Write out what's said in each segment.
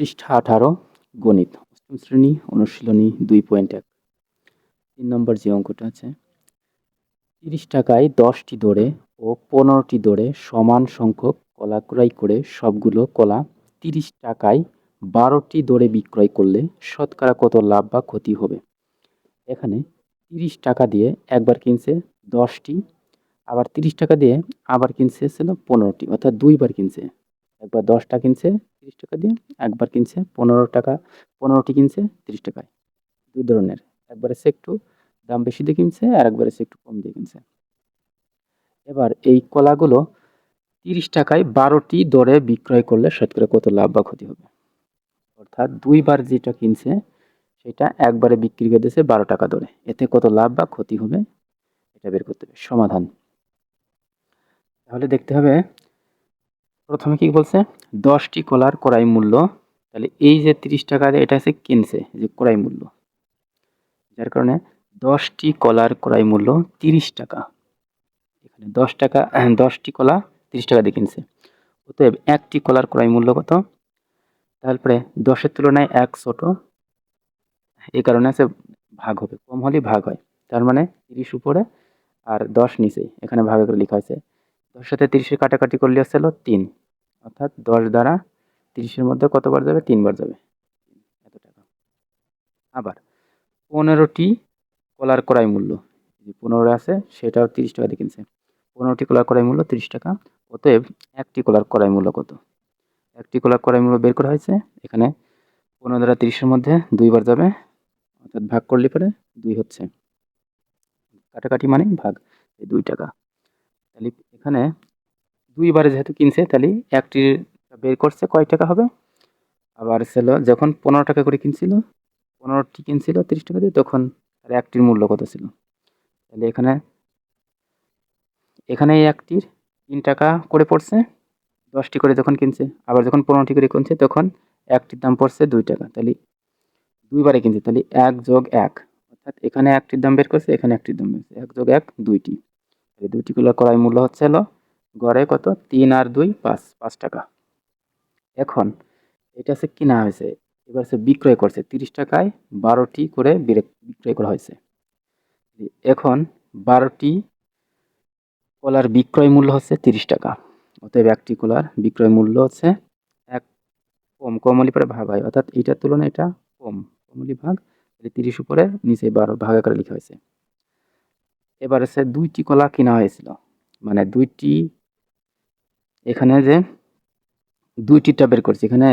পৃষ্ঠা আঠারো, গণিত, অষ্টম শ্রেণি, অনুশীলনী দুই পয়েন্ট এক। তিন নম্বর যে অঙ্কটা আছে, তিরিশ টাকায় দশটি দরে ও পনেরোটি দরে সমান সংখ্যক কলা ক্রয় করে সবগুলো কলা তিরিশ টাকায় বারোটি দরে বিক্রয় করলে শতকরা কত লাভ বা ক্ষতি হবে? এখানে তিরিশ টাকা দিয়ে একবার কিনছে দশটি, আবার তিরিশ টাকা দিয়ে আবার কিনছে ছিল পনেরোটি, অর্থাৎ দুইবার কিনছে। একবার দশটা কিনছে, তিরিশ টাকা দিয়ে, একবার কিনছে পনেরো টাকা, পনেরোটি কিনছে, তিরিশ টাকায়। দুই ধরনের, একবার এসে একটু দাম বেশি দিয়ে কিনছে আর একবার এসে একটু কম দিয়ে কিনছে। এবার এই কলাগুলো তিরিশ টাকায় বারোটি দরে বিক্রয় করলে শতকরা কত লাভ বা ক্ষতি হবে? অর্থাৎ দুইবার যেটা কিনছে, সেটা একবারে বিক্রি করে দিয়েছে বারো টাকা দরে। এতে কত লাভ বা ক্ষতি হবে? এটা বের করতে হবে। সমাধান। তাহলে দেখতে হবে প্রথমে কি বলছে? দশটি কলার ক্রয় মূল্য। তাহলে এই যে তিরিশ টাকা এটা হচ্ছে কিনছে, যে ক্রয় মূল্য। যার কারণে দশটি কলার ক্রয় মূল্য তিরিশ টাকা। এখানে দশ টাকা, দশটি কলা তিরিশ টাকা দিয়ে কিনছে। অতএব একটি কলার ক্রয় মূল্য কত? তারপরে দশের তুলনায় এক ছোট। এই কারণে আছে ভাগ হবে, কম হলে ভাগ হয়। তার মানে তিরিশ উপরে আর দশ নিচে। এখানে ভাগে করে লেখা হয়েছে দশ সাথে তিরিশের কাটাকাটি করলে আসছিল তিন। অর্থাৎ দশ দ্বারা তিরিশের মধ্যে কতবার যাবে? তিনবার যাবে। এত টাকা। আবার পনেরোটি কলার ক্রয় মূল্য। যে পনেরো আছে, সেটাও তিরিশ টাকা দিয়ে কিনছে। পনেরোটি কলার ক্রয় মূল্য তিরিশ টাকা। অতএব একটি কলার ক্রয় মূল্য কত? একটি কলার ক্রয় মূল্য বের করা হয়েছে। এখানে পনেরো দ্বারা তিরিশের মধ্যে দুইবার যাবে। অর্থাৎ ভাগ করলে পরে দুই হচ্ছে। কাটাকাটি মানে ভাগ। দুই টাকা। তাহলে এখানে দুইবারে যেহেতু কিনছে, তাহলে একটি বের করছে, কয় টাকা হবে? আবার ছিল যখন পনেরো টাকা করে কিনছিল, পনেরোটি কিনছিল, তিরিশ টাকা দিয়ে, তখন আর একটির মূল্য কত ছিল? তাহলে এখানে এখানে এই একটির তিন টাকা করে পড়ছে, দশটি করে যখন কিনছে, আবার যখন পনেরোটি করে কিনছে, তখন একটির দাম পড়ছে দুই টাকা। তাহলে দুইবারে কিনছে, তাহলে এক যোগ এক, অর্থাৎ এখানে একটির দাম বের করছে, এখানে একটির দাম বের এক যোগ এক, দুইটি। এই দুইটিগুলো ক্রয় মূল্য হচ্ছে হলো গড়ে কত? তিন আর দুই পাঁচ পাঁচ টাকা। এখন এটা হচ্ছে কিনা হয়েছে? এবার সে বিক্রয় করছে, তিরিশ টাকায় বারোটি করে বিক্রয় করা হয়েছে। এখন বারোটি কলার বিক্রয় মূল্য হচ্ছে তিরিশ টাকা। অতএব একটি কলার বিক্রয় মূল্য হচ্ছে এক কম, কমলি পরে ভাগ হয়। অর্থাৎ এইটার তুলনায় এটা কম, কমলি ভাগ তিরিশ উপরে নিচে বারো ভাগ করে লেখা হয়েছে। এবার হচ্ছে দুইটি কলা কেনা হয়েছিল। মানে দুইটি, এখানে যে দুইটিটা বের করছি। এখানে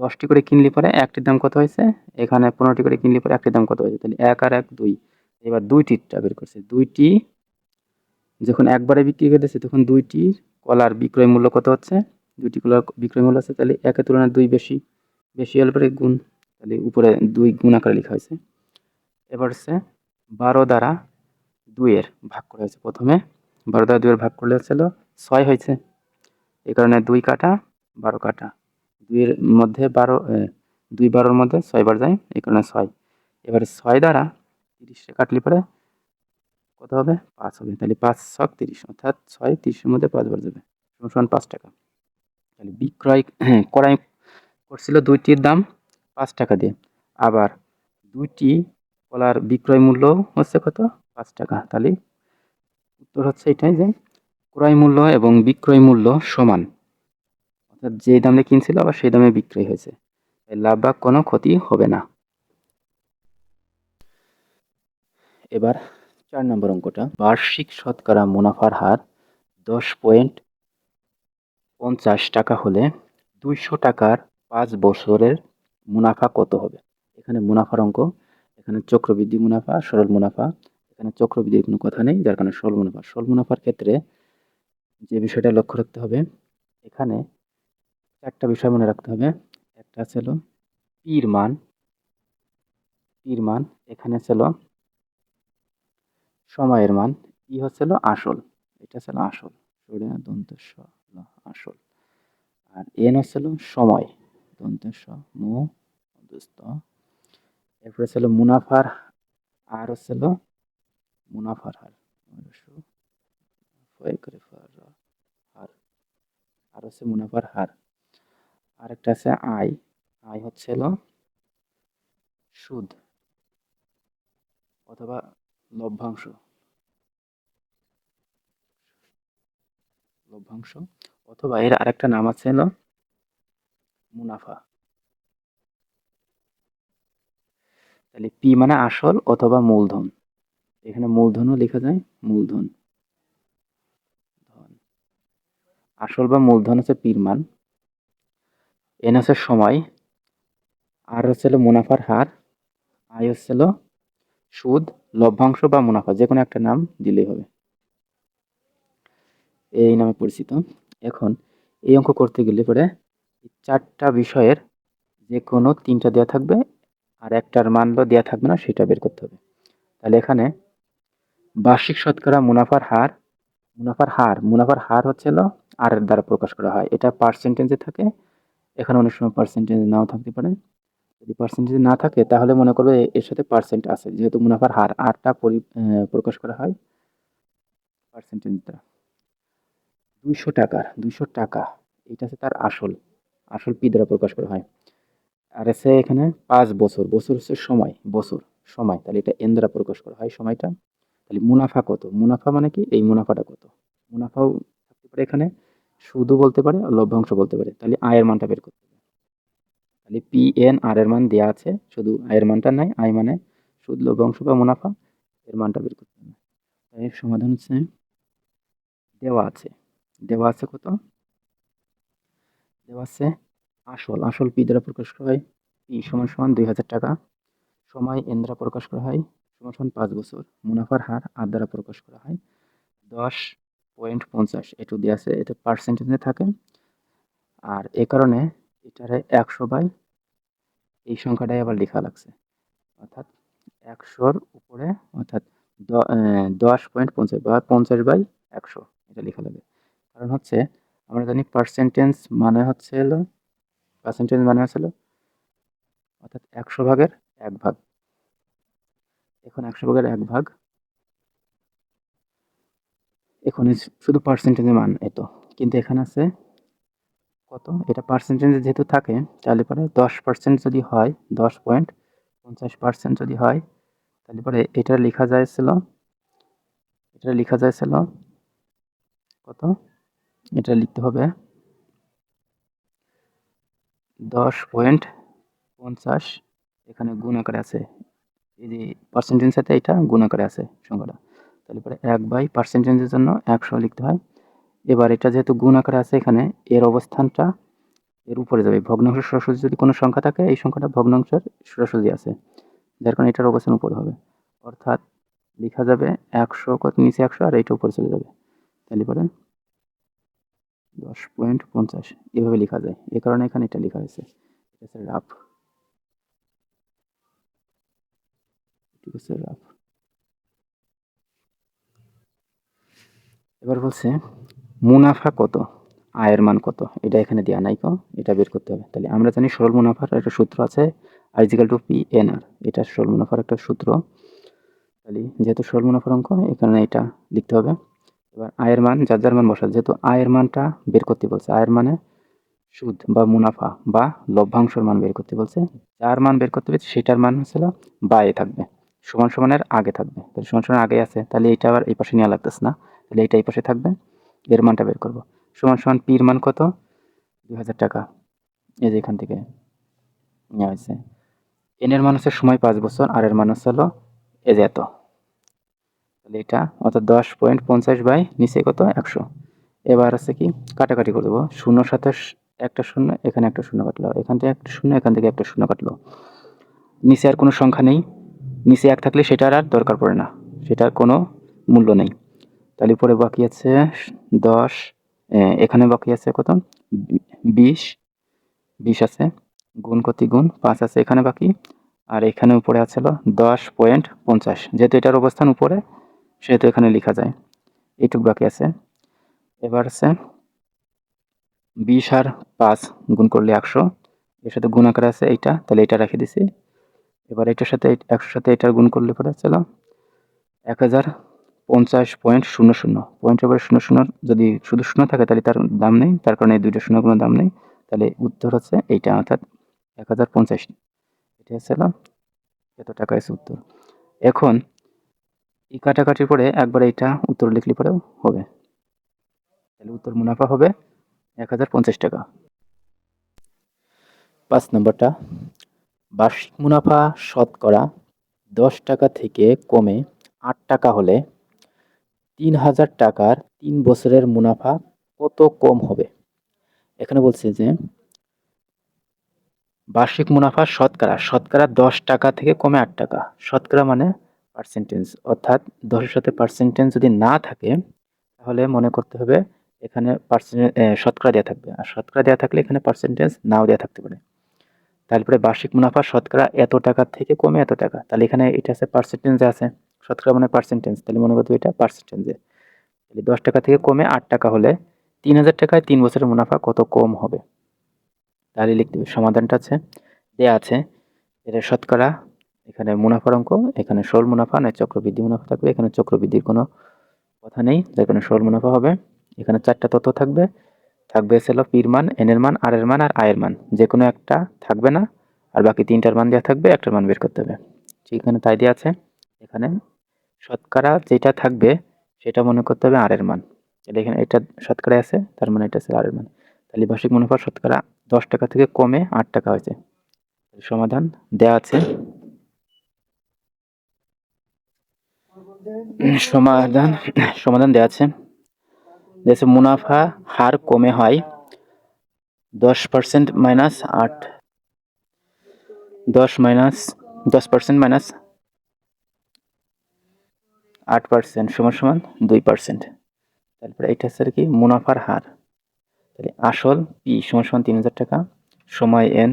দশটি করে কিনলে পরে একটির দাম কত হয়েছে? এখানে পনেরোটি করে কিনলে পরে একটির দাম কত হয়েছে? তাহলে এক আর এক দুই। এবার দুইটিটা বের করছে। দুইটি, যখন একবারে বিক্রি করে তখন দুইটি কলার বিক্রয় মূল্য কত হচ্ছে? দুইটি কলার বিক্রয় মূল্য আছে তাহলে একের তুলনায় দুই বেশি। বেশি হলে পরে গুণ, তাহলে উপরে দুই গুণ আকারে লেখা হয়েছে। এবার হচ্ছে বারো দ্বারা দুইয়ের ভাগ করা হয়েছে প্রথমে। বারো দ্বারা দুইয়ের ভাগ করলে হচ্ছিল ছয় হয়েছে। এই কারণে দুই কাটা, বারো কাটা। দুইয়ের মধ্যে বারো দুই বারোর মধ্যে ছয়বার যায় এই কারণে ছয়। এবারে ছয় দ্বারা তিরিশে কাটলে পরে কত হবে? পাঁচ হবে। তাহলে পাঁচ ছক তিরিশ, অর্থাৎ ছয় তিরিশের মধ্যে পাঁচবার যাবে। সমান পাঁচ টাকা। তাহলে বিক্রয় করাই কড়াই করছিল দুইটির দাম পাঁচ টাকা দিয়ে। আবার দুইটি কলার বিক্রয় মূল্য হচ্ছে কত? পাঁচ টাকা। তাহলে উত্তর হচ্ছে এটাই যে ক্রয় মূল্য এবং বিক্রয় মূল্য সমান। অর্থাৎ যে দামে কিনছিল আবার সেই দামে বিক্রয় হয়েছে। লাভ বা কোনো ক্ষতি হবে না। এবার চার নম্বর অঙ্কটা। বার্ষিক শতকরা মুনাফার হার দশ পয়েন্ট পঞ্চাশ টাকা হলে দুইশো টাকার পাঁচ বছরের মুনাফা কত হবে? এখানে মুনাফার অঙ্ক, এখানে চক্রবৃদ্ধি মুনাফা, সরল মুনাফা এখানে চক্রবৃদ্ধির কোনো কথা নেই, যার কারণে সরল মুনাফা। সরল মুনাফার ক্ষেত্রে যে বিষয়টা লক্ষ্য রাখতে হবে, এখানে চারটা বিষয় মনে রাখতে হবে। একটা ছিল পীর মান। পীর মান, এখানে ছিল সময়ের মান। ই হচ্ছিল আসল। এটা ছিল আসল। দন্ত আসল। আর এন হচ্ছিল সময়। দন্ত মু এরপরে ছিল মুনাফার, আর হচ্ছিল মুনাফার হার। হার। আর হচ্ছে মুনাফার হার। আরেকটা আছে আয়। আয় হচ্ছে হলো সুদ অথবা লভ্যাংশ। লভ্যাংশ অথবা এর আরেকটা নাম আছে হলো মুনাফা। তাহলে পি মানে আসল অথবা মূলধন। এখানে মূলধনও লেখা যায়, মূলধন। ধন। আসল বা মূলধন হচ্ছে পির মান এন সময়, আর হচ্ছে মুনাফার হার, আয় হচ্ছে সুদ, লভ্যাংশ বা মুনাফা, যে কোনো একটা নাম দিলেই হবে। এই নামে পরিচিত। এখন এই অঙ্ক করতে গেলে পরে চারটা বিষয়ের যে কোনো তিনটা দেওয়া থাকবে, আর একটার মানলো দেওয়া থাকবে না, সেটা বের করতে হবে। তাহলে এখানে বার্ষিক শতকরা মুনাফার হার মুনাফার হার মুনাফার হার হচ্ছে আর দ্বারা প্রকাশ করা হয়। এটা পার্সেন্টেজে থাকে। এখানে অনেক সময় পার্সেন্টেজ নাও থাকতে পারে। যদি পার্সেন্টেজ না থাকে, তাহলে মনে করবে এর সাথে পার্সেন্ট আছে। যেহেতু মুনাফার হার আরটা পরি প্রকাশ করা হয় পার্সেন্টেজ দ্বারা। দুইশো টাকার, দুইশো টাকা, এটা হচ্ছে তার আসল। আসল পি দ্বারা প্রকাশ করা হয়। আর আছে এখানে পাঁচ বছর। বছর হচ্ছে সময়। বছর, সময়। তাহলে এটা এন দ্বারা প্রকাশ করা হয় সময়টা। তাহলে মুনাফা কত? মুনাফা মানে কি? এই মুনাফাটা কত? মুনাফাও থাকতে পারে এখানে সুদও বলতে পারে, লভ্যাংশ বলতে পারে। তাহলে আয়ের মানটা বের করতে হবে। তাহলে পি এন আর এর মান দেওয়া আছে, শুধু আয়ের মানটা নাই, আয় মানে সুদ, লভ্যাংশ বা মুনাফা, এর মানটা বের করতে হবে। এর সমাধান হচ্ছে দেওয়া আছে। দেওয়া আছে কত? দেওয়া আছে আসল। আসল পি দ্বারা প্রকাশ করা হয় পি সমান সমান দুই হাজার টাকা। সময় এন দ্বারা প্রকাশ করা হয় সমান পাঁচ বছর। মুনাফার হার আর দ্বারা প্রকাশ করা হয়। দশ পয়েন্ট পঞ্চাশ, এটু দিয়ে আছে এটা পার্সেন্টেজে থাকে। আর এ কারণে এটারে একশো বাই এই সংখ্যাটাই আবার লেখা লাগছে। অর্থাৎ একশোর উপরে, অর্থাৎ দশ পয়েন্ট পঞ্চাশ বা পঞ্চাশ বাই একশো, এটা লেখা লাগে। কারণ হচ্ছে, আমরা জানি পার্সেন্টেজ মানে হচ্ছে হলো পার্সেন্টেজ মানে হচ্ছে অর্থাৎ একশো ভাগের এক ভাগ। এখন একশো ভাগের এক ভাগ। এখন শুধু পার্সেন্টেজের মান এত। কিন্তু এখানে আছে কত? এটা পার্সেন্টেজ যেহেতু থাকে, তাহলে পরে দশ পার্সেন্ট যদি হয়, দশ পয়েন্ট পঞ্চাশ পার্সেন্ট যদি হয়, তাহলে পরে এটা লেখা যায়ছিল এটা লেখা যায়ছিল কত? এটা লিখতে হবে দশ পয়েন্ট পঞ্চাশ, এখানে গুণ আকারে আছে এই যে পার্সেন্টেজ সাথে এটা গুণ আকারে আছে সংখ্যাটা। তাহলে পরে এক বাই পার্সেন্টেজের জন্য একশো লিখতে হয়। এবার এটা যেহেতু গুণ আকারে আছে এখানে, এর অবস্থানটা এর উপরে যাবে। ভগ্নাংশ সরাসরি যদি কোনো সংখ্যা থাকে, এই সংখ্যাটা ভগ্নাংশের সরাসরি আছে। যার কারণে এটার অবস্থান উপরে হবে। অর্থাৎ লেখা যাবে একশো কত নিচে একশো আর এইটা উপরে চলে যাবে। তাহলে পরে দশ পয়েন্ট পঞ্চাশ, এভাবে লেখা যায়। এ কারণে এখানে এটা লেখা হয়েছে। এটা রাফ। ঠিক আছে রাফ। এবার বলছে, মুনাফা কত? আয়ের মান কত? এটা এখানে দেওয়া নাই কো, এটা বের করতে হবে। তাহলে আমরা জানি সরল মুনাফার একটা সূত্র আছে I equal to P N R এটা সরল মুনাফার একটা সূত্র। তাহলে যেহেতু সরল মুনাফার অঙ্ক, এখানে এটা লিখতে হবে। এবার আয়ের মান, যার যার মান বসা যেহেতু আয়ের মানটা বের করতে বলছে, আয়ের মানে সুদ বা মুনাফা বা লভ্যাংশের মান বের করতে বলছে, যার মান বের করতে বলছে সেটার মান হচ্ছিল বায়ে থাকবে। সমান সমানের আগে থাকবে। তাহলে সমান সমানের আগে আছে, তাহলে এটা আবার এই পাশে নেওয়া লাগতেছে না। তাহলে এটা এই পাশে থাকবে, এর মানটা বের করব। সমান সমান পির মান কত? দুই হাজার টাকা। এই যে এখান থেকে নেওয়া হয়েছে। এন এর মান হচ্ছে সময় পাঁচ বছর, আর এর মান হচ্ছে হলো এ যে এত। তাহলে এটা অর্থাৎ দশ পয়েন্ট পঞ্চাশ বাই নিচে কত? একশো। এবার আছে কি, কাটাকাটি করে দেবো। শূন্য সাথে একটা শূন্য, এখানে একটা শূন্য কাটলো। এখান থেকে একটা শূন্য, এখান থেকে একটা শূন্য কাটলো। নিচে আর কোনো সংখ্যা নেই। নিচে এক থাকলে সেটার আর দরকার পড়ে না, সেটার কোনো মূল্য নেই। তাহলে পরে বাকি আছে দশ এখানে বাকি আছে কত? বিশ বিশ আছে, গুণ কত গুণ, পাঁচ আছে এখানে বাকি, আর এখানে উপরে আছে দশ পয়েন্ট পঞ্চাশ। যেহেতু এটার অবস্থান উপরে, সেহেতু এখানে লেখা যায়। এইটুক বাকি আছে। এবার আছে বিশ আর পাঁচ গুণ করলে একশো, এর সাথে গুণ আকারে আছে এইটা, তাহলে এটা রেখে দিছি। এবার এটার সাথে একশোর সাথে এটার গুণ করলে পরে ছিল এক হাজার পঞ্চাশ পয়েন্ট শূন্য শূন্য। পয়েন্ট এবার শূন্য শূন্য যদি শুধু শূন্য থাকে তাহলে তার দাম নেই, তার কারণে এই দুইটা শূন্য কোনো দাম নেই। তাহলে উত্তর হচ্ছে এইটা, অর্থাৎ এক হাজার পঞ্চাশ। এটা হচ্ছে এত টাকা আছে উত্তর। এখন এই কাটাকাটির পরে একবার এটা উত্তর লিখলে পরেও হবে। তাহলে উত্তর মুনাফা হবে এক হাজার পঞ্চাশ টাকা। পাঁচ নম্বরটা বার্ষিক মুনাফা শতকরা দশ টাকা থেকে কমে আট টাকা হলে তিন হাজার টাকার তিন বছরের মুনাফা কত কম হবে? এখানে বলছে যে বার্ষিক মুনাফা শতকরা শতকরা দশ টাকা থেকে কমে আট টাকা। শতকরা মানে পার্সেন্টেজ অর্থাৎ দশের সাথে পার্সেন্টেজ যদি না থাকে, তাহলে মনে করতে হবে এখানে পার্সেন্ট শতকরা দেওয়া থাকবে। আর শতকরা দেওয়া থাকলে এখানে পার্সেন্টেজ নাও দেওয়া থাকতে পারে। তারপরে বার্ষিক মুনাফা শতকরা এত টাকা থেকে কমে এত টাকা। তাহলে এখানে এটা আছে পার্সেন্টেজে আছে। শতকরা মানে পার্সেন্টেজ তাহলে মনে করতে এটা পার্সেন্টেজে তাহলে দশ টাকা থেকে কমে আট টাকা হলে তিন হাজার টাকায় তিন বছরের মুনাফা কত কম হবে? তাহলে লিখতে সমাধানটা আছে, দেয়া আছে। এটা শতকরা, এখানে মুনাফার অঙ্ক, এখানে সরল মুনাফা নয় চক্রবৃদ্ধি মুনাফা থাকবে, এখানে চক্রবৃদ্ধির কোনো কথা নেই, যার কারণে সরল মুনাফা হবে। এখানে চারটা তথ্য থাকবে। থাকবে হলো পির মান, এনের মান, আর এর মান, আর আয়ের মান। যে কোনো একটা থাকবে না, আর বাকি তিনটার মান দেওয়া থাকবে, একটার মান বের করতে হবে। ঠিক এখানে তাই দেওয়া আছে। এখানে শতকরা যেটা থাকবে, সেটা মনে করতে হবে আর এর মান। তাহলে এখানে এটা শতকরা আছে, তার মানে এটা আছে আর এর মান। তাহলে বার্ষিক মুনাফা শতকরা দশ টাকা থেকে কমে আট টাকা হয়েছে। সমাধান দেয়া আছে। সমাধান সমাধান দেওয়া আছে। দেশে মুনাফা হার কমে হয়, দশ পার্সেন্ট মাইনাস আট, দশ মাইনাস দশ পার্সেন্ট মাইনাস আট পার্সেন্ট সমান সমান দুই পার্সেন্ট তারপরে এটা হচ্ছে আর কি মুনাফার হার। তাহলে আসল পি সমান সমান তিন হাজার টাকা, সময় এন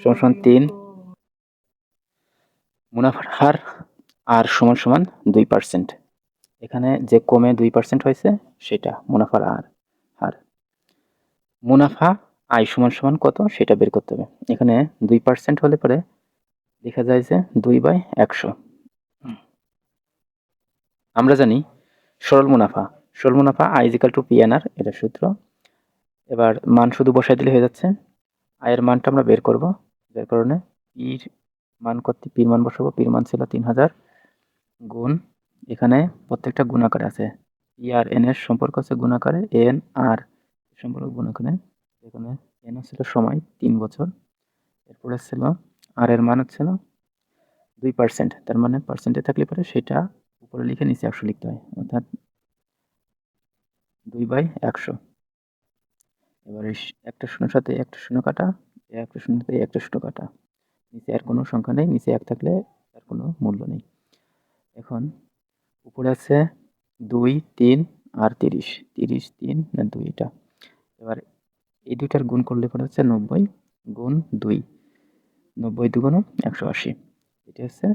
সমান সমান তিন, মুনাফার হার আর সমান সমান দুই পার্সেন্ট এখানে যে কমে দুই পার্সেন্ট হয়েছে, সেটা মুনাফার আর হার। মুনাফা আয় সমান সমান কত, সেটা বের করতে হবে। এখানে দুই পার্সেন্ট হলে পরে দেখা যায় যে দুই বাই একশো। আমরা জানি সরল মুনাফা। সরল মুনাফা আইজিক্যাল টু পিএনআর এটা সূত্র। এবার মান শুধু বসাই দিলে হয়ে যাচ্ছে। আয়ের মানটা আমরা বের করব। বের কারণে পির মান করতে পির মান বসাবো পির মান ছিল তিন হাজার গুণ এখানে প্রত্যেকটা গুণাকার আছে। ই আর এন এর সম্পর্ক আছে গুণাকারে এন আর সম্পর্ক গুণাকারে? এখানে এন ছিল সময়, তিন বছর। এরপরে ছিল আর এর মান হচ্ছিল দুই পার্সেন্ট তার মানে পার্সেন্টে থাকলে পরে সেটা উপরে লিখে নিচে একশো লিখতে হয়, অর্থাৎ দুই বাই একশো। এবারে একটা শূন্যর সাথে একটা শূন্য কাটা একটা শূন্য সাথে একটা শূন্য কাটা। নিচে আর কোনো সংখ্যা নেই, নিচে এক থাকলে তার কোনো মূল্য নেই। এখন উপরে আছে দুই, তিন আর তিরিশ। তিরিশ, তিন না দুইটা এবার এই দুইটার গুণ করলে পরে হচ্ছে নব্বই গুণ দুই। নব্বই দুগুণ একশো আশি। এটা হচ্ছে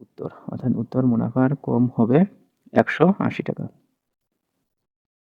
উত্তর। অর্থাৎ উত্তর মুনাফার কম হবে একশো আশি টাকা।